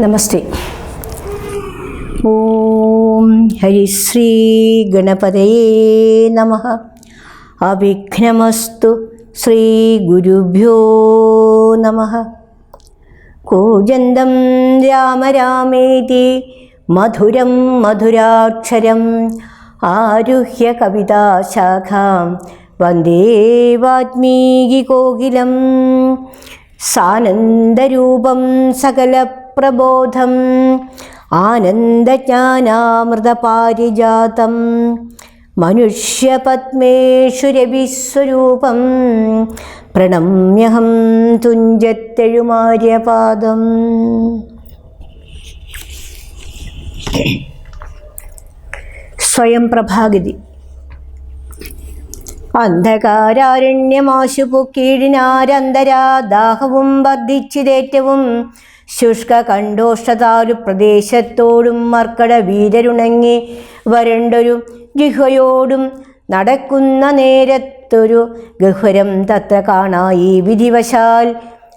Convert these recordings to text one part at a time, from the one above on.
നമസ്തേ ഓം ഹരിശ്രീ ഗണപതയേ നമ അവിഘ്നമസ്തു ശ്രീ ഗുരുഭ്യോ നമ കൂജന്തം രാമ രാമേതി മധുരം മധുരാക്ഷരം ആരുഹ്യ കവിതാശാഖാം വന്ദേ വാൽമീകികോകിലം സാനന്ദരൂപം സകലപ്രബോധം ആനന്ദജ്ഞാനാമൃതപാരിജാതം. മനുഷ്യപത്മേഷു രവിസ്വരൂപം. പ്രണമ്യഹം തുഞ്ചത്തെഴുമാര്യപാദം. സ്വയം പ്രഭാഗതി അന്ധകാരാരണ്യമാശു പൊക്കീഴിനാരന്തരാ ദാഹവും വർദ്ധിച്ചിതേറ്റവും ശുഷ്ക കണ്ടോഷതാലു പ്രദേശത്തോടും മർക്കട വീരരുണങ്ങി വരണ്ടൊരു ഗുഹയോടും നടക്കുന്ന നേരത്തൊരു ഗഹുരം തത്ര കാണായി വിധിവശാൽ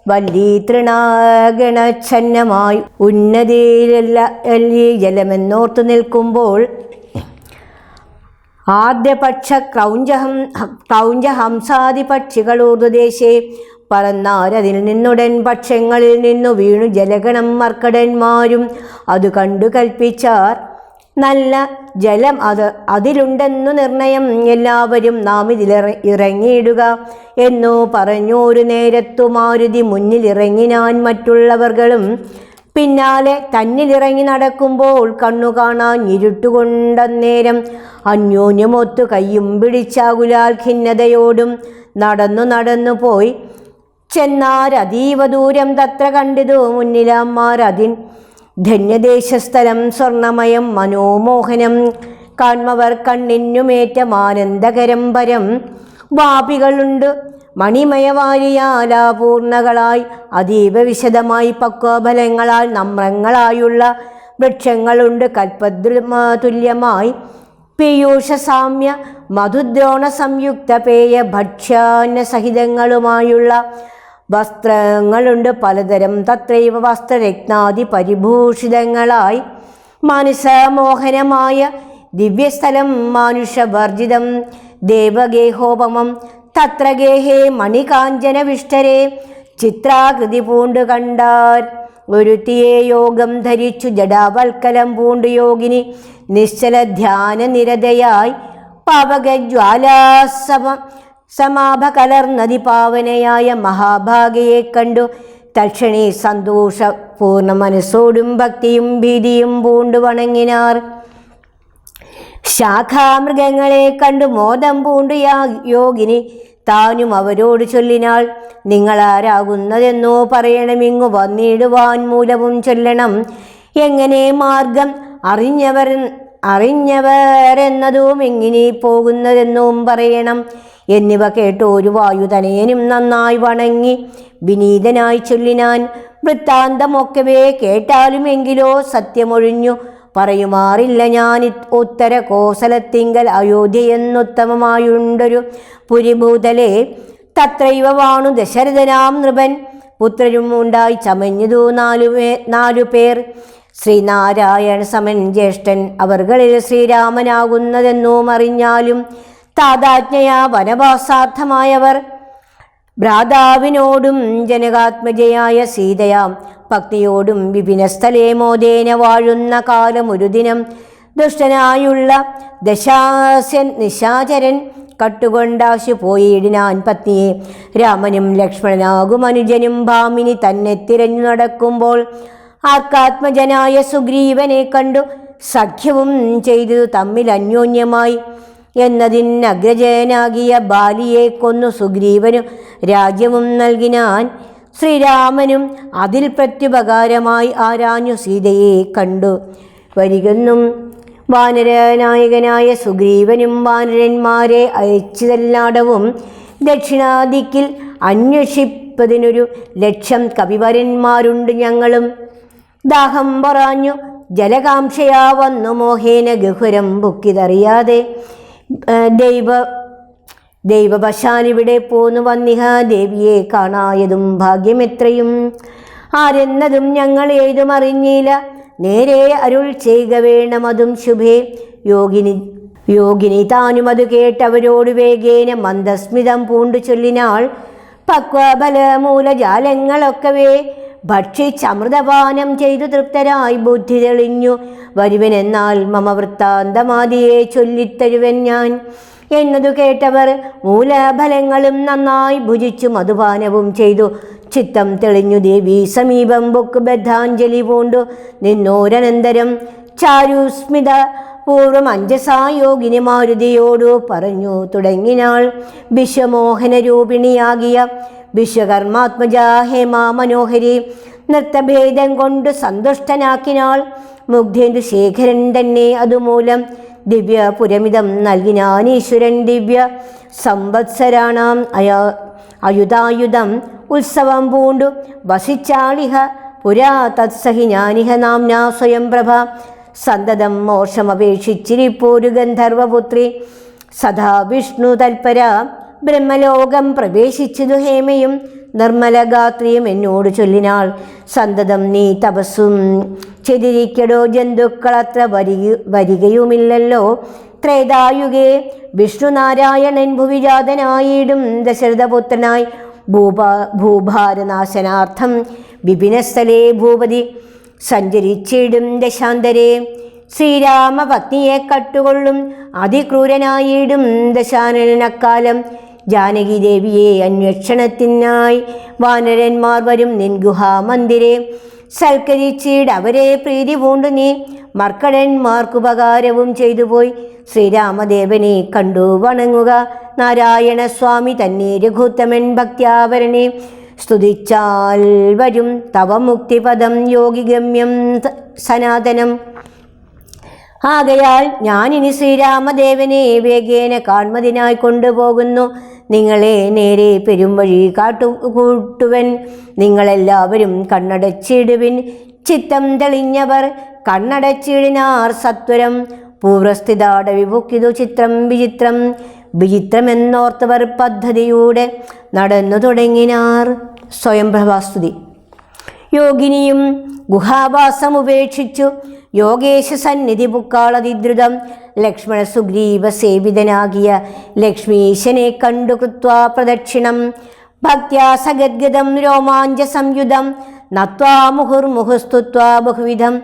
വല്ലി തൃണാഗണച്ഛന്നമായി ഉന്നതിയിലല്ല ജലമെന്നോർത്തു നിൽക്കുമ്പോൾ ആദ്യപക്ഷ ക്രൗഞ്ചഹം ക്രൗഞ്ചഹംസാദി പക്ഷികളൂർദേശേ പറന്നാരതിൽ നിന്നുടൻ പക്ഷങ്ങളിൽ നിന്നു വീണു ജലഗണം മർക്കടന്മാരും. അത് കണ്ടു കൽപ്പിച്ചാർ നല്ല ജലം അത് അതിലുണ്ടെന്നു നിർണയം എല്ലാവരും നാം ഇതിലിറ ഇറങ്ങിയിടുക എന്നു പറഞ്ഞു ഒരു നേരത്തു മാരുതി മുന്നിലിറങ്ങിനാൻ മറ്റുള്ളവർകളും. പിന്നാലെ തന്നിലിറങ്ങി നടക്കുമ്പോൾ കണ്ണു കാണാൻ ഇരുട്ടുകൊണ്ടന്നേരം അന്യോന്യമൊത്തു കയ്യും പിടിച്ചാകുലാൽ ഖിന്നതയോടും നടന്നു നടന്നു പോയി. ചെന്നാരതീവ ദൂരം തത്ര കണ്ടിതു മുന്നിലമ്മാർ അതിൻ. ധന്യദേശസ്ഥലം സ്വർണമയം മനോമോഹനം. കാൺമവർ കണ്ണിനുമേറ്റം ആനന്ദകരം പരം വാപികളുണ്ട് മണിമയവാരിയാലാപൂർണകളായി അതീവ വിശദമായി പക്വഫലങ്ങളാൽ നമ്രങ്ങളായുള്ള വൃക്ഷങ്ങളുണ്ട്. കൽപ്പദ്ര തുല്യമായി പീയൂഷസാമ്യ മധുദ്രോണ സംയുക്ത പേയ ഭക്ഷ്യാന്ന സഹിതങ്ങളുമായുള്ള വസ്ത്രങ്ങളുണ്ട് പലതരം. തത്രൈവ വസ്ത്രരത്നാദി പരിഭൂഷിതങ്ങളായി മനസമോഹനമായ ദിവ്യസ്ഥലം മാനുഷവർജിതം. ദേവഗേഹോപമം തത്ര ഗേഹേ മണികാഞ്ചന വിഷ്ടരെ ചിത്രാകൃതി പൂണ്ടു കണ്ടാർ. ഒരുത്തിയെ യോഗം ധരിച്ചു ജഡാവൽക്കലം പൂണ്ടു യോഗിനി. നിശ്ചല ധ്യാന നിരതയായി പാവകജ്വാലാസമ സമാഭ കലർന്നതി പാവനയായ മഹാഭാഗയെ കണ്ടു. തക്ഷണി സന്തോഷ പൂർണ മനസ്സോടും ഭക്തിയും ഭീതിയും പൂണ്ടു വണങ്ങിനാർ ശാഖാമൃഗങ്ങളെ കണ്ടു മോദം പൂണ്ടു യാ യോഗിനി. താനും അവരോട് ചൊല്ലിനാൾ നിങ്ങളാരാകുന്നതെന്നോ പറയണമിങ്ങു വന്നിടുവാൻ മൂലവും ചൊല്ലണം. എങ്ങനെ മാർഗം അറിഞ്ഞവർ അറിഞ്ഞവരെന്നതും എങ്ങനെ പോകുന്നതെന്നും പറയണം. എന്നിവ കേട്ട് ഒരു വായുതനയനും നന്നായി വണങ്ങി. വിനീതനായി ചൊല്ലിനാൻ വൃത്താന്തമൊക്കവേ കേട്ടാലുമെങ്കിലോ സത്യമൊഴിഞ്ഞു. പറയുമാറില്ല ഞാൻ ഉത്തര കോസലത്തിങ്കൽ അയോധ്യയെന്നുത്തമമായുണ്ടൊരു പുരിഭൂതലെ. തത്രൈവ വാണു ദശരഥനാം നൃപൻ. പുത്രരും ഉണ്ടായി ചമഞ്ഞതു നാലു നാലു പേർ. ശ്രീനാരായണ സമൻ ജ്യേഷ്ഠൻ അവർകളിൽ ശ്രീരാമനാകുന്നതെന്നോ അറിഞ്ഞാലും താതാജ്ഞയാ വനവാസാർത്ഥമായവർ. ഭ്രാതാവിനോടും ജനകാത്മജയായ സീതയാം ഭക്തിയോടും വിപിനസ്ഥലേ മോദേന വാഴുന്ന കാലം ഒരു ദിനം. ദുഷ്ടനായുള്ള ദശാസ്യൻ നിശാചരൻ കട്ടുകൊണ്ടാശു പോയിടിനാൻ പത്നിയെ. രാമനും ലക്ഷ്മണനാകും അനുജനും ഭാമിനി തന്നെ തിരഞ്ഞു നടക്കുമ്പോൾ ആർക്കാത്മജനായ സുഗ്രീവനെ കണ്ടു സഖ്യവും ചെയ്തു തമ്മിൽ അന്യോന്യമായി. എന്നതിനഗ്രജനാകിയ ബാലിയെ കൊന്നു സുഗ്രീവനു രാജ്യവും നൽകിനാൻ. ശ്രീരാമനും അതിൽ പ്രത്യുപകാരമായി ആരാഞ്ഞു സീതയെ കണ്ടു. വരികെന്നും വാനരനായകനായ സുഗ്രീവനും വാനരന്മാരെ അയച്ചതെല്ലാടവും ദക്ഷിണാദിക്കിൽ അന്വേഷിപ്പതിനൊരു ലക്ഷം കവിവരന്മാരുണ്ട് ഞങ്ങളും. ദാഹം പറഞ്ഞു ജലകാംക്ഷയാ വന്നു മോഹേന ഗഹുരം ബുക്കിതറിയാതെ ദൈവ ദൈവവശാലിവിടെ പോന്നു വന്നിഹ ദേവിയെ കാണായതും ഭാഗ്യമെത്രയും. ആരെന്നതും ഞങ്ങൾ ഏതും അറിഞ്ഞില്ല. നേരെ അരുൾ ചെയ്യുക വേണമതും ശുഭേ. യോഗിനി യോഗിനി താനും അത് കേട്ടവരോട് വേഗേന മന്ദസ്മിതം പൂണ്ടു ചൊല്ലിനാൾ. പക്വബല മൂലജാലങ്ങളൊക്കവേ ഭക്ഷിച്ചമൃതപാനം ചെയ്തു തൃപ്തരായി ബുദ്ധി തെളിഞ്ഞു. വരുവനെന്നാൽ മമ വൃത്താന്തമാതിയെ ചൊല്ലിത്തരുവൻ ഞാൻ. എന്നതു കേട്ടവർ മൂലഫലങ്ങളും നന്നായി ഭുജിച്ചു മധുപാനവും ചെയ്തു. ചിത്തം തെളിഞ്ഞു ദേവി സമീപം ബൊക്ക് ബദ്ധാഞ്ജലി പൂണ്ടു. നിന്നോരനന്തരം ചാരുസ്മിത പൂർവം അഞ്ചസായോഗിനി മാരുതിയോടു പറഞ്ഞു. തുടങ്ങിനാൾ വിശ്വമോഹന രൂപിണിയാകിയ വിശ്വകർമാത്മജ ഹേമാ മനോഹരി. നൃത്തഭേദം കൊണ്ട് സന്തുഷ്ടനാക്കിനാൾ മുഗ്ധേന്ദു ശേഖരൻ തന്നെ അതുമൂലം ദിവ്യ പുരമിതം നൽകിനാൻ ഈശ്വരൻ ദിവ്യ സംവത്സരാണാം. അയാ അയുധായുധം ഉത്സവം പൂണ്ടു. വസിച്ചാളിഹ പുരാ തത്സഹി ഞാനിഹ നാംനാ സ്വയം പ്രഭ. സന്തതം മോഷമപേക്ഷിച്ചിരിപ്പോരു ഗന്ധർവപുത്രി. സദാ വിഷ്ണു തൽപര ബ്രഹ്മലോകം പ്രവേശിച്ചതു ഹേമയും നിർമ്മലഗാത്രിയും എന്നോട് ചൊല്ലിനാൾ സന്തതം നീ തപസ്സും ചെതിരിക്കടോ ജന്തുക്കളത്ര വരിക വരികയുമില്ലല്ലോ. ത്രേതായുഗേ വിഷ്ണുനാരായണൻ ഭുവിജാതനായിടും ദശരഥപുത്രനായി ഭൂപാ ഭൂഭാരനാശനാർത്ഥം വിപിനസ്ഥലേ ഭൂപതി സഞ്ചരിച്ചിടും ദശാന്തരേ. ശ്രീരാമപത്നിയെ കട്ടുകൊള്ളും അതിക്രൂരനായിടും ദശാനനക്കാലം ജാനകി ദേവിയെ അന്വേഷണത്തിനായി വാനരന്മാർ വരും നിൻ ഗുഹാമന്ദിരെ. സൽക്കരിച്ചിട് അവരെ പ്രീതി പൂണ്ടു നീ. മർക്കടന്മാർക്കുപകാരവും ചെയ്തുപോയി ശ്രീരാമദേവനെ കണ്ടു വണങ്ങുക. നാരായണ സ്വാമി തന്നെ രഘുത്തമൻ ഭക്ത്യാവരനെ സ്തുതിച്ചാൽ വരും തവ മുക്തിപദം യോഗിഗമ്യം സനാതനം. ആകയാൽ ഞാനിനി ശ്രീരാമദേവനെ വേഗേന കാൺമതിനായി കൊണ്ടുപോകുന്നു. നിങ്ങളെ നേരെ പെരുംവഴി കാട്ടു കൂട്ടുവൻ. നിങ്ങളെല്ലാവരും കണ്ണടച്ചിടുവിൻ. ചിത്തം തെളിഞ്ഞവർ കണ്ണടച്ചിടിനാർ സത്വരം. പൂർവസ്ഥിതാട വിമുക്കിതു ചിത്രം വിചിത്രം. വിചിത്രമെന്നോർത്തവർ പദ്ധതിയൂടെ നടന്നു തുടങ്ങിനാർ. സ്വയം പ്രഭാസ്തുതി യോഗിനിയും ഗുഹാവാസം ഉപേക്ഷിച്ചു യോഗേശ സന്നിധി പുക്കാളതിദ്രുതം. ലക്ഷ്മണ സുഗ്രീവ സേവിതനാകിയ ലക്ഷ്മീശനെ കണ്ടു കൃത്വാ പ്രദക്ഷിണം. ഭക്ത്യാ സഗദ്ഗതം രോമാഞ്ച സംയുതം നത്വാ മുഹുർമുഹുസ്തുത്വാ ബഹുവിധം.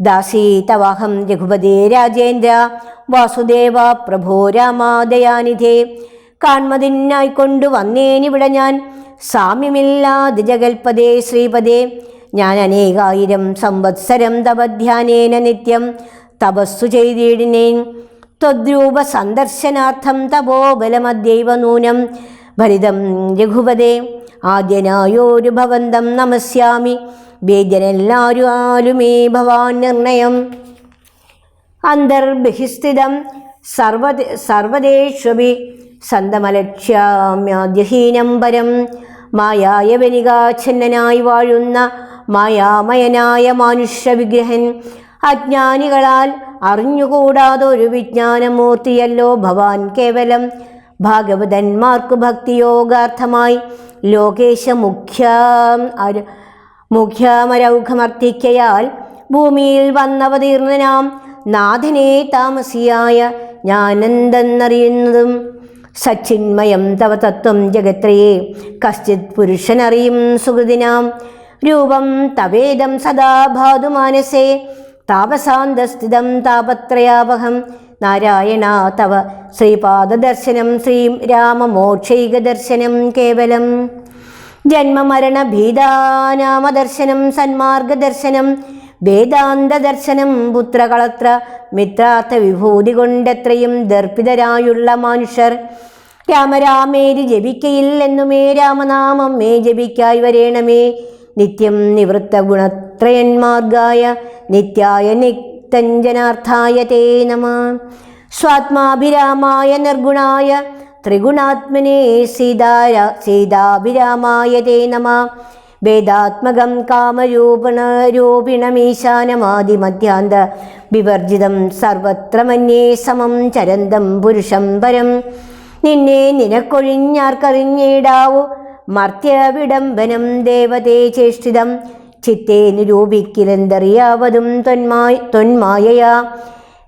ദാസീതവാഹം രഘുപതേ രാജേന്ദ്ര. വാസുദേവ പ്രഭോ രാമാദയാനിധേ. കാൺമതിനായിക്കൊണ്ടു വന്നേനിവിടെ ഞാൻ. സാമ്യമില്ലാതെ ജഗൽപദേ ശ്രീപദേ. ഞാൻ അനേകായിരം സംവത്സരം തപധ്യാനേന നിത്യം തപസ്സു ചെയ്തിടിനേൻ. ത്വദ്രൂപ സന്ദർശനാർത്ഥം തപോബലമദ്യൈവ നൂനം ഭരിതം രഘുപതേ ആദ്യനായോരു ഭവന്തം നമസ്യാമി. വേദ്യനെല്ലാരും ആലുമേ ഭവാൻ നിർണയം. അന്തർബഹിസ്ഥിതം സർവ സർവദേശവി സന്തമലക്ഷ്യാമ്യാദ്യഹീനം പരം. മായായ വനികാച്ഛന്നനായി വാഴുന്ന മായാമയനായ മാനുഷ്യവിഗ്രഹൻ. അജ്ഞാനികളാൽ അറിഞ്ഞുകൂടാതൊരു വിജ്ഞാനമൂർത്തിയല്ലോ ഭവാൻ കേവലം. ഭാഗവതന്മാർക്ക് ഭക്തിയോഗാർത്ഥമായി ലോകേശ മുഖ്യ അരു മുഖ്യമരൗഘമർത്തിക്കയാൽ ഭൂമിയിൽ വന്നവതീർന്നനാം നാഥനെ താമസിയായ ഞാനെന്തെന്നറിയുന്നതും സച്ചിന്മയം തവ തത്വം ജഗത്രയെ കശ്ചിത് പുരുഷനറിയും സുഹൃതിനാം. രൂപം തവേദം സദാ ഭാതു മാനസേ താപസാന്തസ്ഥിതം താപത്രയാവഹം. നാരായണ തവ ശ്രീപാദദർശനം ശ്രീ രാമമോക്ഷൈക ദർശനം കേവലം. ജന്മമരണ ഭീതാനാമദർശനം സന്മാർഗദർശനം. വേദാന്തദർശനം പുത്രകളത്ര മിത്രാർത്ഥ വിഭൂതി കൊണ്ടത്രയും ദർപ്പിതരായുള്ള മനുഷ്യർ. രാമരാമേരി ജപിക്കയില്ലെന്നുമേ രാമനാമം മേ ജപിക്കായി വരേണമേ. നിത്യം നിവൃത്ത ഗുണത്രയന്മാർഗായ നിത്യായ നിക്തഞ്ജനാർത്ഥായ തേ നമ. സ്വാത്മാഭിരാമായ നിർഗുണായ ത്രിഗുണാത്മനെ സീതാര സീതാഭിരാമായ തേ നമ. വേദാത്മകം കാമരൂപണ രൂപിണമീശാനമാദിമധ്യാന്ത വിവർജിതം സർവത്ര മന്യേ സമം ചരന്തം പുരുഷം പരം. നിന്നെ നിനക്കൊഴിഞ്ഞാർക്കറിഞ്ഞിടാവൂ മർത്യവിടംബനം ദേവതേ ചേഷ്ടിതം. ചിത്തെ നിരൂപിക്കിലെന്തറിയാവതും തൊന്മായ തൊന്മായയാ.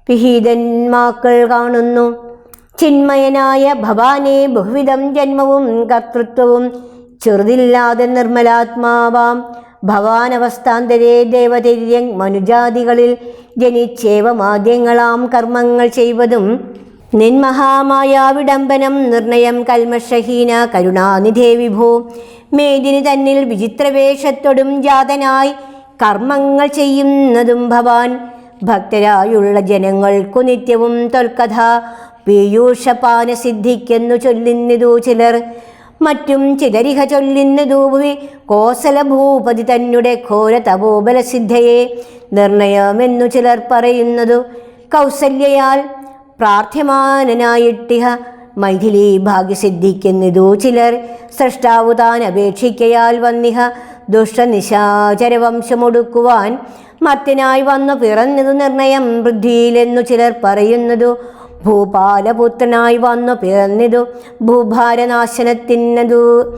വിഹിതന്മാക്കൾ കാണുന്നു. ചിന്മയനായ ഭവാനെ ബഹുവിധം ജന്മവും കർത്തൃത്വവും ചെറുതില്ലാതെ നിർമ്മലാത്മാവാം. ഭവാനവസ്ഥാന്തരേ ദേവതര്യ മനുജാതികളിൽ ജനിച്ചേവമാദ്യങ്ങളാം കർമ്മങ്ങൾ ചെയ്വതും നിന്മഹാമായ വിഡംബനം നിർണയം കൽമഷഹീന കരുണാനിധേ വിഭോ. മേദിനി തന്നിൽ വിചിത്രവേഷത്തോടും ജാതനായി കർമ്മങ്ങൾ ചെയ്യുന്നതും ഭവാൻ. ഭക്തരായുള്ള ജനങ്ങൾക്കു നിത്യവും തൊൽക്കഥ പീയൂഷപാന സിദ്ധിക്കെന്നു ചൊല്ലുന്നതു ചിലർ. മറ്റും ചിതരിഹ കോസല ഭൂപതി തന്നെ ഘോര തപോബല സിദ്ധയെ. നിർണയമെന്നു ചിലർ പറയുന്നതു കൗസല്യയാൽ പ്രാർത്ഥ്യമാനനായിട്ടിഹ മൈഥിലി ഭാഗ്യസിദ്ധിക്കുന്നതു ചിലർ സൃഷ്ടാവു താൻ അപേക്ഷിക്കയാൽ വന്നിഹ ദുഷ്ടനിശാചരവംശമൊടുക്കുവാൻ മത്തിനായി വന്നു പിറന്നതു നിർണയം വൃദ്ധിയിലെന്നു ചിലർ പറയുന്നതു ഭൂപാലപുത്രനായി വന്നു പിറന്നിതു ഭൂഭാരനാശനത്തിന്നതു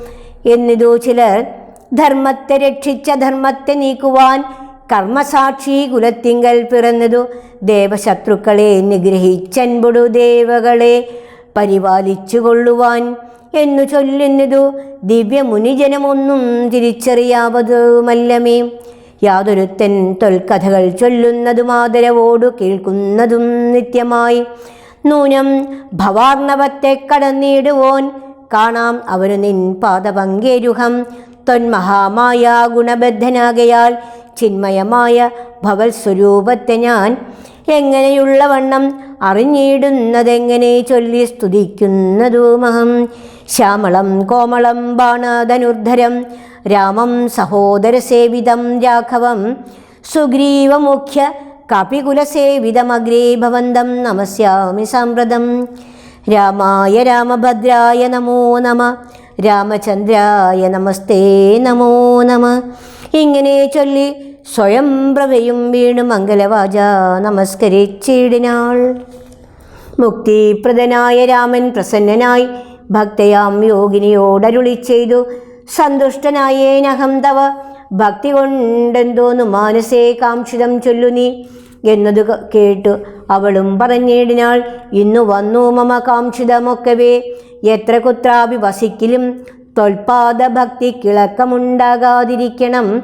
എന്നിതു ചിലർ ധർമ്മത്തെ രക്ഷിച്ച ധർമ്മത്തെ നീക്കുവാൻ കർമ്മസാക്ഷി കുലത്തിങ്കൽ പിറന്നതു. ദേവശത്രുക്കളെ നിഗ്രഹിച്ചൻപൊടു ദേവകളെ പരിപാലിച്ചു കൊള്ളുവാൻ എന്നു ചൊല്ലുന്നതു. ദിവ്യമുനിജനമൊന്നും തിരിച്ചറിയാവതുമല്ലമേ. യാതൊരുത്തൻ തൊൽക്കഥകൾ ചൊല്ലുന്നതും ആദരവോടു കേൾക്കുന്നതും നിത്യമായി. നൂനം ഭവാർണവത്തെ കടന്നിടുവോൻ. കാണാം അവനു നിൻ പാദപങ്കേരുഹം. തൊന്മഹാമായ ഗുണബദ്ധനാകയാൽ ചിന്മയമായ ഭവൽ സ്വരൂപത്തെ ഞാൻ എങ്ങനെയുള്ള വണ്ണം അറിഞ്ഞിടുന്നതെങ്ങനെ ചൊല്ലി സ്തുതിക്കുന്നതുമഹം. ശ്യാമളം കോമളം ബാണധനുർധരം രാമം സഹോദരസേവിതം രാഘവം. സുഗ്രീവമുഖ്യ കപികുലസേവിതമഗ്രേ ഭവന്തം നമസ്യാമി സാമ്പ്രതം. രാമായ രാമഭദ്രായ നമോ നമ രാമചന്ദ്രായ നമസ്തേ നമോ നമ. ഇങ്ങനെ ചൊല്ലി സ്വയം പ്രവയും വീണു മംഗലവാച നമസ്കരിച്ചിടിനാൾ. മുക്തിപ്രദനായ രാമൻ പ്രസന്നനായി ഭക്തയാം യോഗിനിയോടരുളി ചെയ്തു. സന്തുഷ്ടനായേനഹം തവ ഭക്തി കൊണ്ടെന്തോന്നു മാനസേ കാംക്ഷിതം ചൊല്ലു നീ എന്നതു കേട്ടു അവളും പറഞ്ഞിടിനാൾ ഇന്നു വന്നു മമ കാംക്ഷിതമൊക്കവേ. എത്ര കുത്രാപി വസിക്കിലും തൊൽപാദ ഭക്തി കിളക്കമുണ്ടാകാതിരിക്കണം.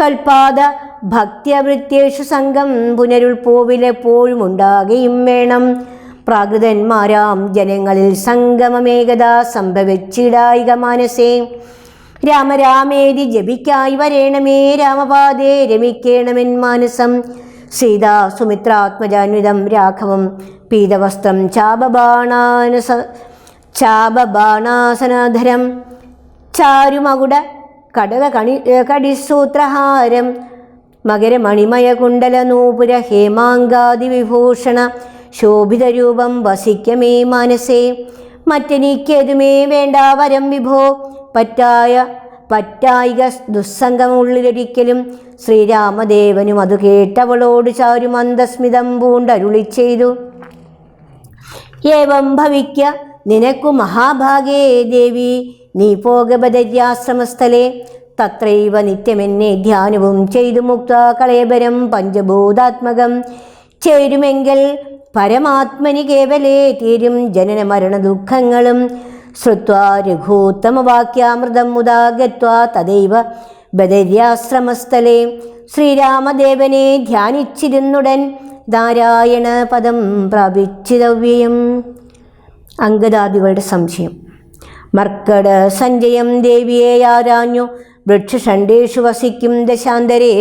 തൊൽപാദ ഭക്തിയവൃത്യേഷു സംഘം പുനരുൾപോവിലെപ്പോഴും ഉണ്ടാകുകയും വേണം. പ്രാകൃതന്മാരാം ജനങ്ങളിൽ സംഗമമേകത സംഭവിച്ചിടായിക മാനസേ. രാമരാമേതി ജപിക്കായി വരേണമേ രാമപാദേ രമിക്കേണമെൻ മാനസം. സീതാ സുമിത്രാത്മജാന്വിതം രാഘവം പീതവസ്ത്രം ചാപബാണാനസ ചാപബാണാസനാധരം. ചാരുമകുട കടക കണി കടിസൂത്രഹാരം. മകരമണിമയ കുണ്ടല നൂപുര ഹേമാങ്കാദി വിഭൂഷണ ശോഭിതരൂപം വസിക്കമേ മനസ്സേ മറ്റെനിക്കേതുമേ വേണ്ട വരം വിഭോ. പറ്റായ പറ്റായിക ദുസ്സംഗമുള്ളിലൊരിക്കലും ശ്രീരാമദേവനും അത് കേട്ടവളോട് ചാരു മന്ദസ്മിതം പൂണ്ടരുളി ചെയ്തു. ഏവം ഭവിക്ക നിനക്കു മഹാഭാഗേ ദേവി നീ പോകബദര്യാശ്രമസ്ഥലേ തത്രൈവ നിത്യമെന്നെ ധ്യാനവും ചെയ്തു മുക്ത കളേബരം പഞ്ചഭൂതാത്മകം. ചേരുമെങ്കിൽ പരമാത്മനി കേവലേ തീരും ജനന മരണ ദുഃഖങ്ങളും. ശ്രുത്വാ രഘൂത്തമവാക്യാമൃതം മുതാ ഗത്വാ തദൈവ ബദര്യാശ്രമസ്ഥലേ. ശ്രീരാമദേവനെ ധ്യാനിച്ചിരുന്നുടൻ നാരായണ പദം പ്രാപിച്ചിതവ്യം അങ്കദാദികളുടെ സംശയം. മർക്കട സഞ്ജയം ദേവിയെ ആരാഞ്ഞു. വൃക്ഷഷണ്ടേഷു വസിക്കും ദശാന്തരേ.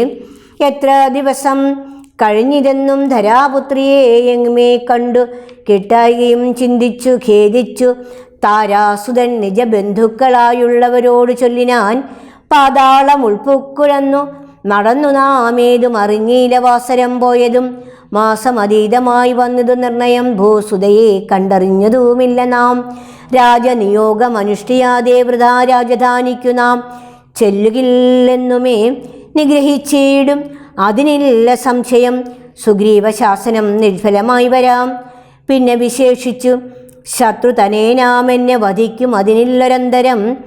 എത്ര ദിവസം കഴിഞ്ഞിരുന്നും ധരാപുത്രിയെ എങ്ങുമേ കണ്ടു. കിട്ടായികയും ചിന്തിച്ചു ഖേദിച്ചു. താരാസുതൻ നിജബന്ധുക്കളായുള്ളവരോട് ചൊല്ലിനാൻ പാതാളം ഉൾപ്പുക്കുഴന്നു നടന്നു നാമേതും അറിഞ്ഞീല വാസരം പോയതും. മാസമതീതമായി വന്നതു നിർണയം ഭൂസുതയെ കണ്ടറിഞ്ഞതുമില്ല നാം. രാജനിയോഗമനുഷ്ഠിയാതെ വൃഥാ രാജധാനിക്കു നാം. ചെല്ലുകില്ലെന്നുമേ നിഗ്രഹിച്ചിടും. അതിനില്ല സംശയം. സുഗ്രീവശാസനം നിർഫലമായി വരാം. പിന്നെ വിശേഷിച്ചു ശത്രു തനേനാം എന്നെ വധിക്കും അതിനില്ലൊരന്തരം.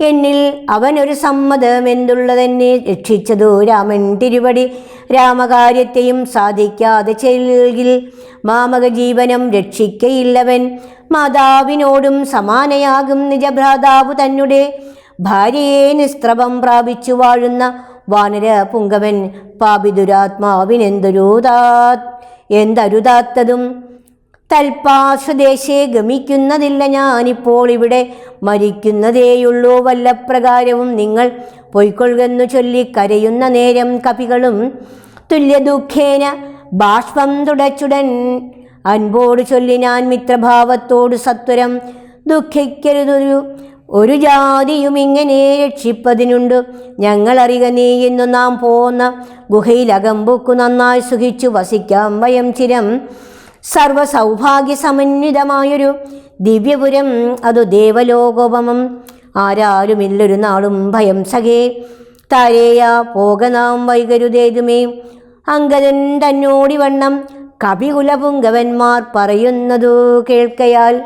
എന്നിൽ അവനൊരു സമ്മതമെന്തുള്ളതെന്നെ രക്ഷിച്ചതു രാമൻ തിരുവടി. രാമകാര്യത്തെയും സാധിക്കാതെ ചെല്ലിൽ മാമക ജീവനം രക്ഷിക്കയില്ലവൻ. മാതാവിനോടും സമാനയാകും നിജഭ്രാതാവ് തന്നെ ഭാര്യയെ നിസ്ത്രവം പ്രാപിച്ചു വാഴുന്ന വാനര പുങ്കവൻ പാപിതുരാത്മാവിനെന്തൊരുതാത് എന്തരുതാത്തതും. തൽപാർശ്വദേശേ ഗമിക്കുന്നതില്ല ഞാനിപ്പോൾ ഇവിടെ. മരിക്കുന്നതേയുള്ളൂ വല്ല പ്രകാരവും നിങ്ങൾ. പൊയ്ക്കൊള്ളുകെന്നു ചൊല്ലി കരയുന്ന നേരം കപികളും തുല്യദുഃഖേന ബാഷ്പം തുടച്ചുടൻ. അൻപോട് ചൊല്ലി ഞാൻ മിത്രഭാവത്തോട് സത്വരം ദുഃഖിക്കരുതൊരു ഒരു ജാതിയും ഇങ്ങനെ രക്ഷിപ്പതിനുണ്ട്. ഞങ്ങളറിക നീ എന്നു നാം പോന്ന ഗുഹയിലകമ്പുക്കു നന്നായി സുഖിച്ചു വസിക്കാം വയം ചിരം. സർവസൗഭാഗ്യസമന്വിതമായൊരു ദിവ്യപുരം അതു ദേവലോകോപമം. ആരാരുമില്ലൊരു നാളും ഭയം സഖേ. തരേയാ പോക നാം വൈകരുതേതുമേ. അങ്കദൻ തന്നോടി വണ്ണം കപികുലപുങ്കവന്മാർ പറയുന്നതു കേൾക്കയാൽ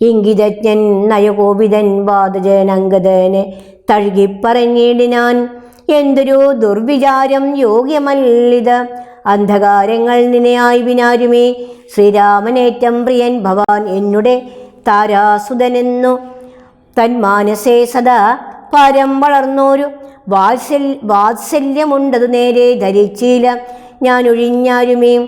ഇംഗിതജ്ഞൻ നയകോപിതൻ വാദജനങ്കദനെ തഴുകിപ്പറഞ്ഞിടിനാൻ എന്തൊരു ദുർവിചാരം യോഗ്യമല്ലിത്. അന്ധകാരങ്ങൾ നിനയായി വിനാരുമേ ശ്രീരാമനേറ്റം പ്രിയൻ ഭവാൻ എന്നുടെ താരാസുതനെന്നു. തന്മാനസേ സദാ പരം വളർന്നോരു. വാത്സൽ വാത്സല്യമുണ്ടതു നേരെ ധരിച്ചില്ല ഞാൻ ഒഴിഞ്ഞാരുമേ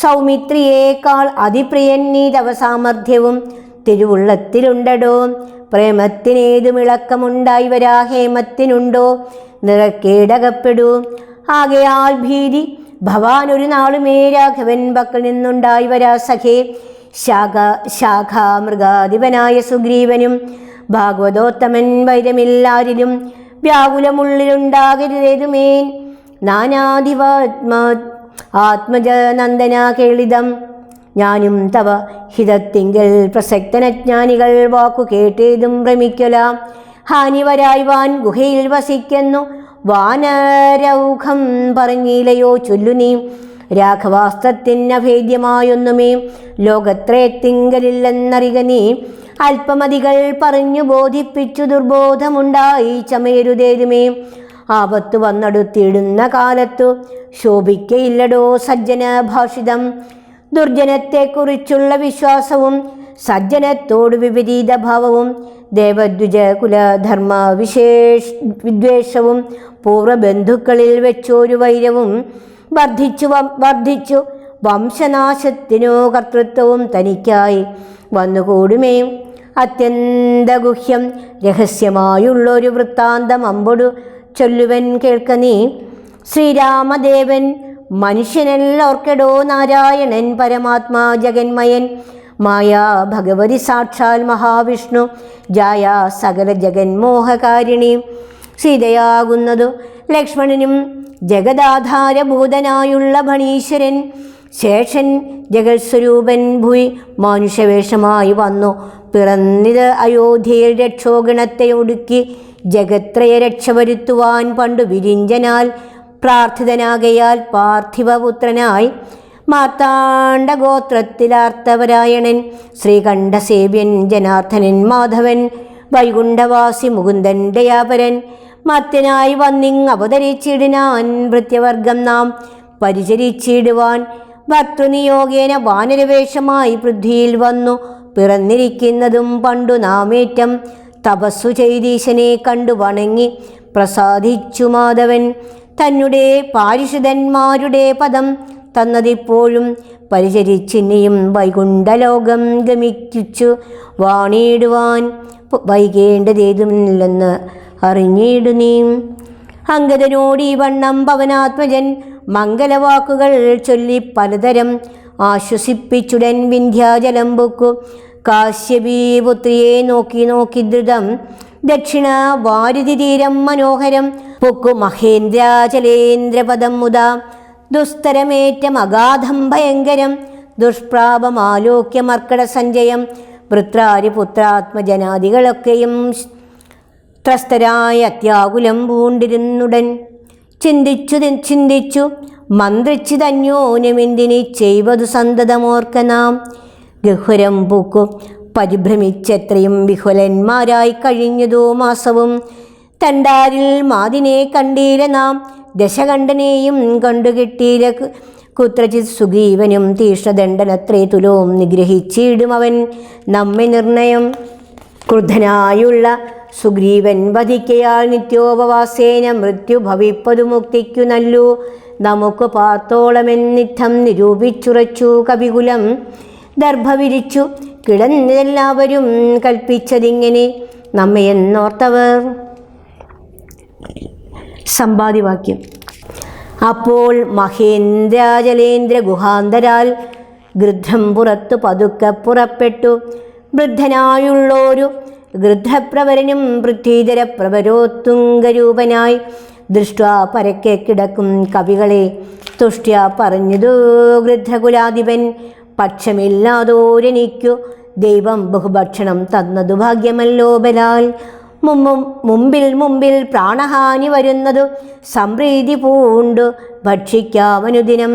സൗമിത്രിയേക്കാൾ അതിപ്രിയൻ നീതവസാമർഥ്യവും തവ സാമർഥ്യവും തിരുവുള്ളത്തിലുണ്ടടോ. പ്രേമത്തിനേതു മിളക്കമുണ്ടായി വരാ നിറക്കേടകപ്പെടൂ. ആകയാൽ ഭീതി ഭവാൻ ഒരു നാളുമേ രാഘവൻ പക്കൽ നിന്നുണ്ടായി വരാ സഖേ. ശാഖ ശാഖാമൃഗാധിപനായ സുഗ്രീവനും ഭാഗവതോത്തമൻ വൈരമില്ലാരിലും വ്യാകുലമുള്ളിലുണ്ടാകരുതേതുമേൻ. നാനാധിവാത്മ ആത്മജനന്ദന കേളിതം. ഞാനും തവ ഹിതത്തിങ്കൽ പ്രസക്തനജ്ഞാനികൾ വാക്കു കേട്ടേതും ഭ്രമിക്കലാം. ഹാനിവരായ്വാൻ ഗുഹയിൽ വസിക്കുന്നു. വാനരൗഖം പറഞ്ഞില്ലയോ ചൊല്ലു നീ. രാഘവാസ്ത്രത്തിനഭേദ്യമായൊന്നുമേ. ലോകത്രയത്തിങ്കലില്ലെന്നറിക നീ. അല്പമതികൾ പറഞ്ഞു ബോധിപ്പിച്ചു ദുർബോധമുണ്ടായി ചമയരുതേതുമേ. ആപത്തു വന്നടുത്തിടുന്ന കാലത്തു ശോഭിക്കയില്ലടോ സജ്ജന ഭാഷിതം. ദുർജനത്തെക്കുറിച്ചുള്ള വിശ്വാസവും സജ്ജനത്തോട് വിപരീത ഭാവവും ദേവദ്വിജ കുലധർമ്മ വിശേഷ വിദ്വേഷവും പൂർവബന്ധുക്കളിൽ വെച്ചൊരു വൈരവും വർദ്ധിച്ചു വർദ്ധിച്ചു. വംശനാശത്തിനോ കർത്തൃത്വവും തനിക്കായി വന്നുകൂടുമേ. അത്യന്തഗുഹ്യം രഹസ്യമായുള്ളൊരു വൃത്താന്തം അമ്പൊടു ചൊല്ലുവൻ കേൾക്ക നീ. ശ്രീരാമദേവൻ മനുഷ്യനെല്ലോർക്കെടോ നാരായണൻ പരമാത്മാ ജഗന്മയൻ. മായാ ഭഗവതി സാക്ഷാൽ മഹാവിഷ്ണു. ജായ സകല ജഗന്മോഹകാരിണി. സീതയാകുന്നതു ലക്ഷ്മണനും ജഗദാധാരഭൂതനായുള്ള ഭണീശ്വരൻ. ശേഷൻ ജഗത്സ്വരൂപൻ ഭൂയി മാനുഷവേഷമായി വന്നു. പിറന്നിത് അയോധ്യയിൽ രക്ഷോഗണത്തെ ഒടുക്കി ജഗത്രയ രക്ഷ വരുത്തുവാൻ പണ്ടു വിരിഞ്ചനാൽ പ്രാർത്ഥിതനാകയാൽ പാർത്ഥിവപുത്രനായി മാർത്താണ്ഡഗോത്രത്തിലാർത്തവരായണൻ ശ്രീകണ്ഠസേവ്യൻ ജനാർദ്ദനൻ മാധവൻ വൈകുണ്ഠവാസി മുകുന്ദൻ ദയാപരൻ മത്യനായി വന്നിങ് അവതരിച്ചിടിനാൻ ഭൃത്യവർഗം നാം പരിചരിച്ചിടുവാൻ ഭർത്തൃനിയോഗേന വാനരവേഷമായി പൃഥ്വിയിൽ വന്നു പിറന്നിരിക്കുന്നതും പണ്ടു നാമേറ്റം തപസ്സു ചെയ്തീശനെ കണ്ടു വണങ്ങി പ്രസാദിച്ചു മാധവൻ. തന്നെ പാരിഷുതന്മാരുടെ പദം തന്നതിപ്പോഴും പരിചരിച്ചിനിയും വൈകുണ്ഠലോകം ഗമിച്ചു വാണിയിടുവാൻ വൈകേണ്ടതേതുമില്ലെന്ന് അറിഞ്ഞിടു നീ അങ്കദനോട് വണ്ണം പവനാത്മജൻ മംഗലവാക്കുകൾ ചൊല്ലി പലതരം ആശ്വസിപ്പിച്ചുടൻ വിന്ധ്യാജലം പൊക്കു. കാശ്യപീപുത്രിയെ നോക്കി നോക്കി ധൃതം ദക്ഷിണ വാരുതി തീരം മനോഹരം. പൊക്കു മഹേന്ദ്രാചലേന്ദ്രപദം മുത. ദുസ്തരമേറ്റം അഗാധം ഭയങ്കരം. ദുഷ്പ്രാപമാലോക്യ മർക്കട സഞ്ചയം. വൃത്രാരി പുത്രാത്മജനാദികളൊക്കെയും ത്രസ്തരായ അത്യാകുലം പൂണ്ടിരുന്നുടൻ. ചിന്തിച്ചു ചിന്തിച്ചു മന്ത്രിച്ചു തന്യോന്യമെന്തിനി ചെയ്വതു സന്തതമോർക്ക നാം. ഗഹ്വരം പൂക്കു പരിഭ്രമിച്ചെത്രയും വിഹുലന്മാരായി കഴിഞ്ഞതോ മാസവും. തണ്ടാരിൽ മാതിനെ കണ്ടീല നാം ദശകണ്ഠനെയും കണ്ടുകിട്ടീല കുത്രചിത് സുഗ്രീവനും തീഷ്ണദണ്ഡനത്രേ തുലോം നിഗ്രഹിച്ചിടും അവൻ നമ്മെ നിർണയം. ക്രുദ്ധനായുള്ള സുഗ്രീവൻ വധിക്കയാൽ നിത്യോപവാസേന മൃത്യു ഭവിപ്പതു മുക്തിക്കു നല്ലു. നമുക്ക് പാർത്തോളമെന്നിത്തം നിരൂപിച്ചുറച്ചു കവികുലം. ദർഭ വിരിച്ചു കിടന്നെല്ലാവരും കൽപ്പിച്ചതിങ്ങനെ നമ്മെ എന്നോർത്തവർ. സമ്പാദിവാക്യം അപ്പോൾ മഹേന്ദ്രാജലേന്ദ്ര ഗുഹാന്തരാൽ ഗൃദ്ധം പുറത്തു പതുക്കെ പുറപ്പെട്ടു. വൃദ്ധനായുള്ളോരു ഗൃദ്ധപ്രവരനും പൃഥ്വീധര പ്രവരോത്തുംഗരൂപനായി ദൃഷ്ട പരക്കെ കിടക്കും കവികളെ തുഷ്ട്യ പറഞ്ഞതു ഗൃദ്ധകുലാധിപൻ. പക്ഷമില്ലാതോരെനിക്കു ദൈവം ബഹുഭക്ഷണം തന്നതു ഭാഗ്യമല്ലോ ബലാൽ. മുമ്പും മുമ്പിൽ മുമ്പിൽ പ്രാണഹാനി വരുന്നതു സംപ്രീതി പൂണ്ടു. ഭക്ഷിക്കാമനുദിനം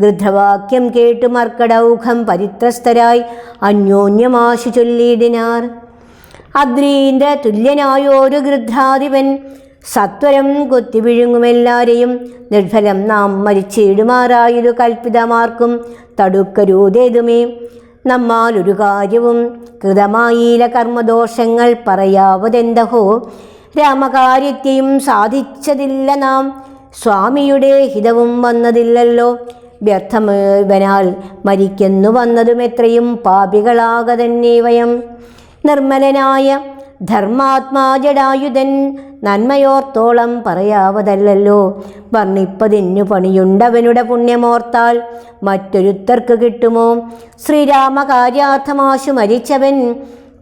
ഗൃദ്ധവാക്യം കേട്ടു മർക്കടൗഖം പരിത്രസ്തരായി അന്യോന്യമാശു ചൊല്ലിയിടിനാർ. അദ്രീന്ദ്ര തുല്യനായോരു ഗൃദ്ധാധിപൻ. സത്വരം കൊത്തി വിഴുങ്ങുമെല്ലാരെയും നിർഫലം നാം മരിച്ചിടുമാറായതു കൽപ്പിതമാർക്കും തടുക്കരൂതേതുമേ. നമ്മാൽ ഒരു കാര്യവും കൃതമായില കർമ്മദോഷങ്ങൾ പറയാവതെന്തഹോ. രാമകാര്യത്തെയും സാധിച്ചതില്ല നാം. സ്വാമിയുടെ ഹിതവും വന്നതില്ലല്ലോ. വ്യർത്ഥമേവനാൽ മരിക്കുന്നു വന്നതും എത്രയും തന്നെ വയം. നിർമ്മലനായ ധർമാത്മാജടായുധൻ നന്മയോർത്തോളം പറയാവതല്ലോ വർണിപ്പതിന്നു പണിയുണ്ടവനുടെ പുണ്യമോർത്താൽ മറ്റൊരുത്തർക്ക് കിട്ടുമോ? ശ്രീരാമകാര്യാർത്ഥമാശു മരിച്ചവൻ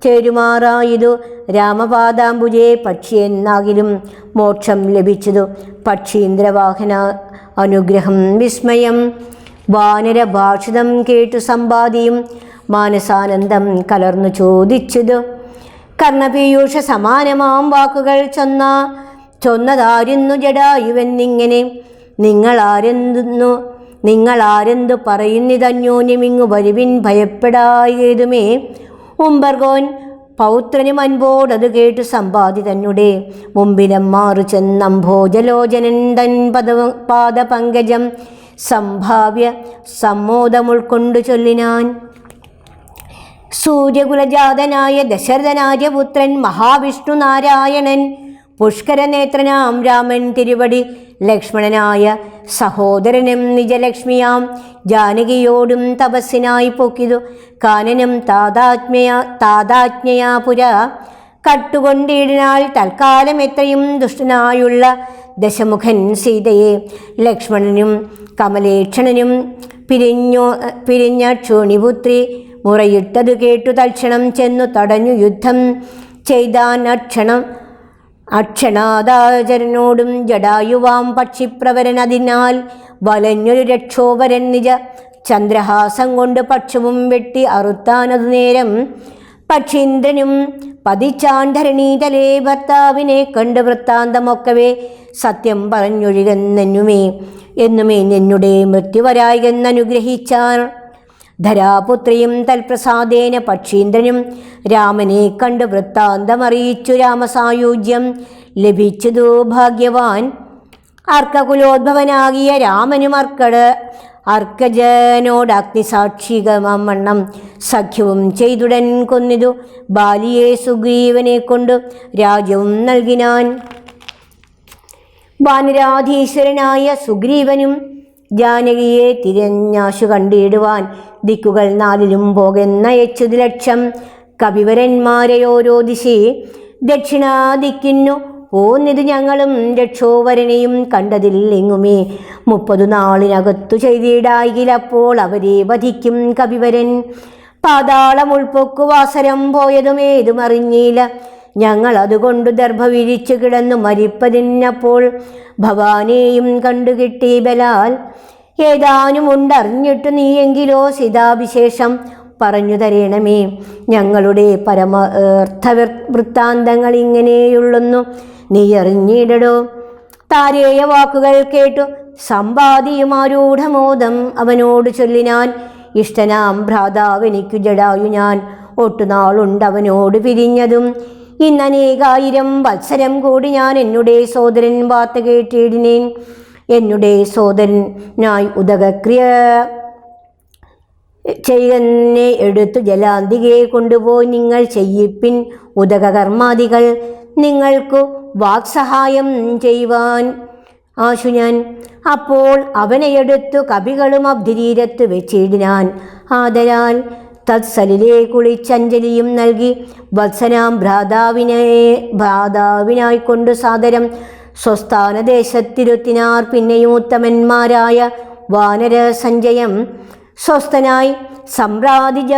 ചേരുമാറായതു. രാമപാദാംബുജേ പക്ഷി എന്നാകിലും മോക്ഷം ലഭിച്ചതു. പക്ഷീന്ദ്രവാഹന അനുഗ്രഹം വിസ്മയം. വാനരഭാഷിതം കേട്ടു സമ്പാദിയും മാനസാനന്ദം കലർന്നു ചോദിച്ചതു. കർണപീയൂഷ സമാനമാം വാക്കുകൾ ചൊന്ന ചൊന്നതാരുന്നു ജഡായുവെന്നിങ്ങനെ നിങ്ങളാരെന്തുന്നു? നിങ്ങളാരെന്തു പറയുന്നിതന്യോന്യമിങ്ങു വരുവിൻ ഭയപ്പെടായതുമേ. ഉംബർഗോൻ പൗത്രനും അൻപോടത് കേട്ടു സമ്പാദി തന്നെ മുമ്പിലം മാറു ചെന്നംഭോജലോചനൻ തൻ പദ പാദപങ്കജം സംഭാവ്യ സമ്മോദമുൾക്കൊണ്ടു ചൊല്ലിനാൻ. സൂര്യകുലജാതനായ ദശരഥനാര്യപുത്രൻ മഹാവിഷ്ണു നാരായണൻ പുഷ്കരനേത്രനാം രാമൻ തിരുവടി ലക്ഷ്മണനായ സഹോദരനും നിജലക്ഷ്മിയാം ജാനകിയോടും തപസ്സിനായി പൊക്കിതു. കാനനം താതാത്മ്യ താതാജ്ഞയാ പുര. കട്ടുകൊണ്ടിടിനാൽ തൽക്കാലം എത്രയും ദുഷ്ടനായുള്ള ദശമുഖൻ സീതയെ ലക്ഷ്മണനും കമലേക്ഷണനും പിരിഞ്ഞോ പിരിഞ്ഞ ക്ഷോണിപുത്രി മുറയിട്ടതു കേട്ടു തൽക്ഷണം ചെന്നു തടഞ്ഞു യുദ്ധം ചെയ്താൻ അക്ഷണം അക്ഷണാദാചരനോടും ജടായുവാം പക്ഷിപ്രവരൻ അതിനാൽ വലഞ്ഞൊരു രക്ഷോവരൻ നിജ. ചന്ദ്രഹാസം കൊണ്ട് പക്ഷവും വെട്ടി അറുത്താനതു നേരം പക്ഷീന്ദ്രനും പതിച്ചാണ്ടരണീതലേ ഭർത്താവിനെ കണ്ട് വൃത്താന്തമൊക്കവേ സത്യം പറഞ്ഞൊഴുകുന്നെന്നുമേ എന്നുമേ എന്നുടെ മൃത്യുവരായെന്നനുഗ്രഹിച്ചാർ ധരാപുത്രിയും തൽപ്രസാദേന പക്ഷീന്ദ്രനും രാമനെ കണ്ട് വൃത്താന്തമറിയിച്ചു രാമസായുജ്യം. ലഭിച്ചതു ഭാഗ്യവാൻ. അർക്കകുലോദ്ഭവനാകിയ രാമനും അർക്കട്. അർക്കജനോട് അഗ്നിസാക്ഷികമണ്ണം സഖ്യവും ചെയ്തുടൻ കൊന്നിതു. ബാലിയെ സുഗ്രീവനെ കൊണ്ട് രാജ്യവും നൽകിനാൻ. വാനരാധീശ്വരനായ സുഗ്രീവനും ജാനകിയെ തിരഞ്ഞാശു കണ്ടിടുവാൻ ദിക്കുകൾ നാലിലും പോകുന്നയച്ചതു ലക്ഷം. കവിവരന്മാരെ ഓരോ ദിശേ ദക്ഷിണാദിക്കിന്നു. പോന്നിത് ഞങ്ങളും രക്ഷോവരനെയും കണ്ടതില്ലെങ്ങുമേ മുപ്പതു നാളിനകത്തു ചെയ്തിടായിലപ്പോൾ അവരെ വധിക്കും കവിവരൻ. പാതാളം ഉൾപ്പൊക്കുവാസരം അറിഞ്ഞില്ല. ഞങ്ങൾ അതുകൊണ്ട് ദർഭ വിരിച്ചു കിടന്നു മരിപ്പതിനപ്പോൾ ഭവാനെയും കണ്ടുകിട്ടി ബലാൽ. ഏതാനും ഉണ്ടറിഞ്ഞിട്ട് നീയെങ്കിലോ സിതാവിശേഷം പറഞ്ഞു തരേണമേ. ഞങ്ങളുടെ പരമ അർത്ഥ വൃത്താന്തങ്ങൾ ഇങ്ങനെയുള്ളൊന്നു നീ അറിഞ്ഞിടടോ. താരേയ വാക്കുകൾ കേട്ടു. സമ്പാദിയുമാരൂഢമോദം അവനോട് ചൊല്ലിനാൻ ഇഷ്ടനാം ഭ്രാതാവെനിക്കു ജടായു ഞാൻ. ഒട്ടുനാളുണ്ടവനോട് പിരിഞ്ഞതും ഇന്നനേകായിരം വത്സരം കൂടി ഞാൻ എന്നുടേ സോദരൻ വാർത്ത കേട്ടിടിനേൻ. എന്നുടെ സോദരനായി ഉദകക്രിയ ചെയ്യുന്നെ എടുത്തു ജലാന്തികയെ കൊണ്ടുപോയി നിങ്ങൾ ചെയ്യിപ്പിൻ ഉദകകർമാദികൾ. നിങ്ങൾക്കു വാക്സഹായം ചെയ്യുവാൻ ആശു ഞാൻ. അപ്പോൾ അവനെ എടുത്തു കവികളും അബ്ധിരീരത്ത് വെച്ചിടിനാൻ. ആദരാൽ തത്സലിലെ കുളിച്ചഞ്ജലിയും നൽകി വത്സനാം ഭ്രാതാവിനെ ഭ്രാതാവിനായിക്കൊണ്ടു സാദരം സ്വസ്ഥാനദേശത്തിരുത്തിനാർ പിന്നെയും ഉത്തമന്മാരായ വാനര സഞ്ജയം. സ്വസ്ഥനായി സമ്പ്രാതിജ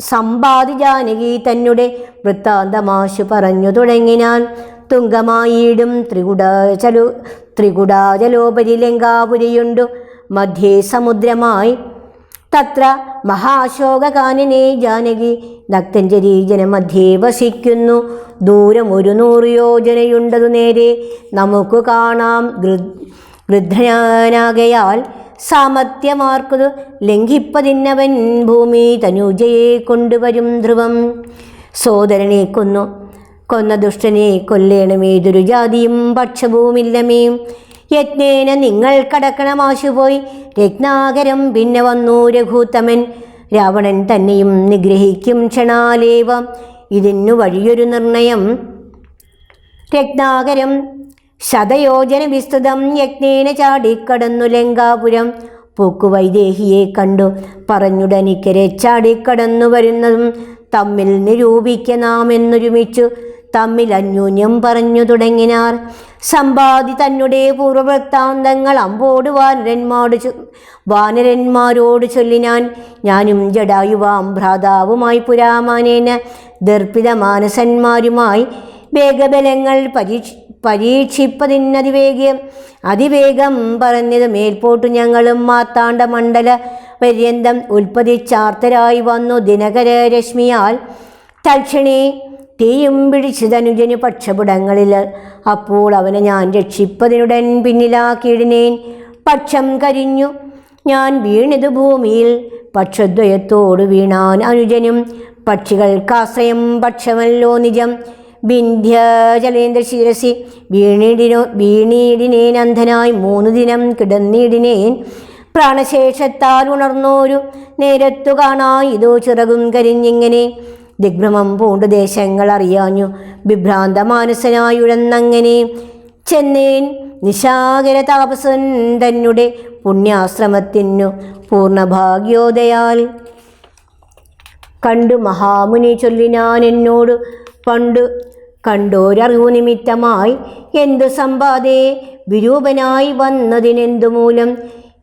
സമ്പാതി ജാനകി തന്നെ വൃത്താന്തമാശു പറഞ്ഞു തുടങ്ങിനാൻ. തുങ്കമായിടും ത്രികുടാചലു ത്രികുടാചലോപരി ലങ്കാപുരിയുണ്ടു മധ്യേ സമുദ്രമായി തത്ര മഹാശോകകാനനെ ജാനകി. നക്തഞ്ജരി ജനമധ്യേ വസിക്കുന്നു. ദൂരം ഒരു നൂറ് യോജനയുണ്ടതു നേരെ. നമുക്ക് കാണാം ഗൃദ്ധനാകയാൽ സാമർത്ഥ്യമാർക്കതു ലംഘിപ്പതിന്നവൻ ഭൂമി തനുജയെ കൊണ്ടുവരും ധ്രുവം. സോദരനെ കൊന്നു. കൊന്ന ദുഷ്ടനെ കൊല്ലേണമേതൊരു ജാതിയും പക്ഷഭൂമില്ലമേ യജ്ഞേന നിങ്ങൾ കടക്കണമാശുപോയി രത്നാകരം പിന്നെ വന്നു രഘൂത്തമൻ. രാവണൻ തന്നെയും നിഗ്രഹിക്കും ക്ഷണാലേവ. ഇതിനു വഴിയൊരു നിർണയം. രത്നാകരം ശതയോജന വിസ്തൃതം. യജ്ഞേന ചാടിക്കടന്നു ലങ്കാപുരം. പൂക്കുവൈദേഹിയെ കണ്ടു. പറഞ്ഞുടനിക്കരെ ചാടിക്കടന്നു വരുന്നതും തമ്മിൽ നിരൂപിക്ക തമ്മിൽ അന്യോന്യം പറഞ്ഞു തുടങ്ങിനാർ. സമ്പാദി തന്നെ പൂർവവൃത്താന്തങ്ങൾ അമ്പോട് വാനരന്മാരോട് വാനരന്മാരോട് ചൊല്ലിനാൻ. ഞാനും ജഡായുവാം ഭ്രാതാവുമായി പുരാമാനേന. ദർപ്പിത മാനസന്മാരുമായി വേഗബലങ്ങൾ പരീക്ഷ പരീക്ഷിപ്പതിനതിവേഗം. അതിവേഗം പറഞ്ഞത് മേൽപോട്ടു ഞങ്ങളും മാത്താണ്ട മണ്ഡല പര്യന്തം ഉൽപ്പതിച്ചാർത്തരായി വന്നു ദിനകര രശ്മിയാൽ. തൽക്ഷണേ തീയും പിടിച്ചതനുജന് പക്ഷപുടങ്ങളിൽ. അപ്പോൾ അവനെ ഞാൻ രക്ഷിപ്പതിനുടൻ പിന്നിലാക്കിയിടിനേൻ പക്ഷം കരിഞ്ഞു. ഞാൻ വീണിതു ഭൂമിയിൽ. പക്ഷദ്വയത്തോട് വീണാൻ അനുജനും. പക്ഷികൾക്കാശ്രയം പക്ഷമല്ലോ നിജം. ബിന്ധ്യ ജലേന്ദ്ര ശിരസി വീണിടിനോ വീണിടിനേൻ അന്ധനായി മൂന്നു ദിനം കിടന്നിടിനേൻ. പ്രാണശേഷത്താൽ ഉണർന്നോരു നേരത്തു കാണാ ഇതോ ചിറകും കരിഞ്ഞിങ്ങനെ. ദിഗ്ഭ്രമം പൂണ്ടു ദേശങ്ങൾ അറിയാഞ്ഞു. വിഭ്രാന്ത മാനസനായുഴന്നങ്ങനെ ചെന്നേൻ നിശാകര താപസൻ തന്നെ പുണ്യാശ്രമത്തിനു പൂർണഭാഗ്യോദയാൽ കണ്ടു മഹാമുനി ചൊല്ലിനാൻ എന്നോട് പണ്ടു കണ്ടോരറിവു നിമിത്തമായി എന്തു സമ്പാദേ വിരൂപനായി വന്നതിനെന്തു മൂലം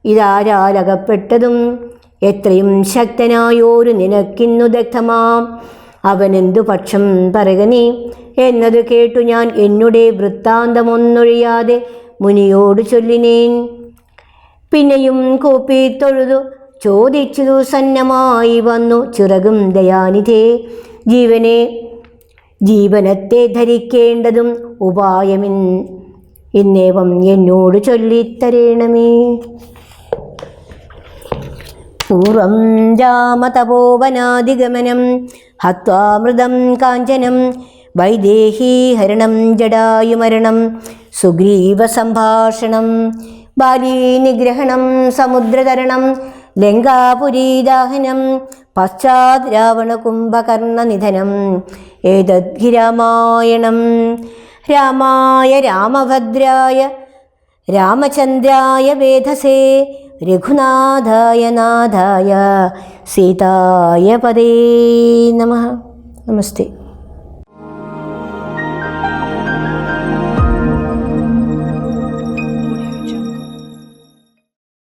ഇതാരാലകപ്പെട്ടതും? എത്രയും ശക്തനായോരു നിനക്കിന്നു ദഗ്ധമാം. അവനെന്തു പക്ഷം പറകനേ എന്നത് കേട്ടു ഞാൻ എന്നുടെ വൃത്താന്തമൊന്നൊഴിയാതെ മുനിയോട് ചൊല്ലിനേൻ. പിന്നെയും കൂപ്പി തൊഴുതു. ചോദിച്ചു സന്നമായി വന്നു ചിറകും ദയാനിധേ. ജീവനെ ജീവനത്തെ ധരിക്കേണ്ടതും ഉപായമിൻ ഇന്നേവം എന്നോട് ചൊല്ലിത്തരേണമേ. പൂർവം രാമതപോവനാദിഗമനം ഹത്വാമൃതം കാഞ്ചനം വൈദേഹീഹരണം ജടായുമരണം സുഗ്രീവസംഭാഷണം ബാലീനിഗ്രഹണം സമുദ്രതരണം ലങ്കാപുരീദാഹനം പശ്ചാത് രാവണകുംഭകർണനിധനം ഏതദ്ധി രാമായണം രാമായ രാമഭദ്രായ രാമചന്ദ്രായ വേധസേ रघुनाथाय नाथाय सीताय पदे नमः। नमस्ते।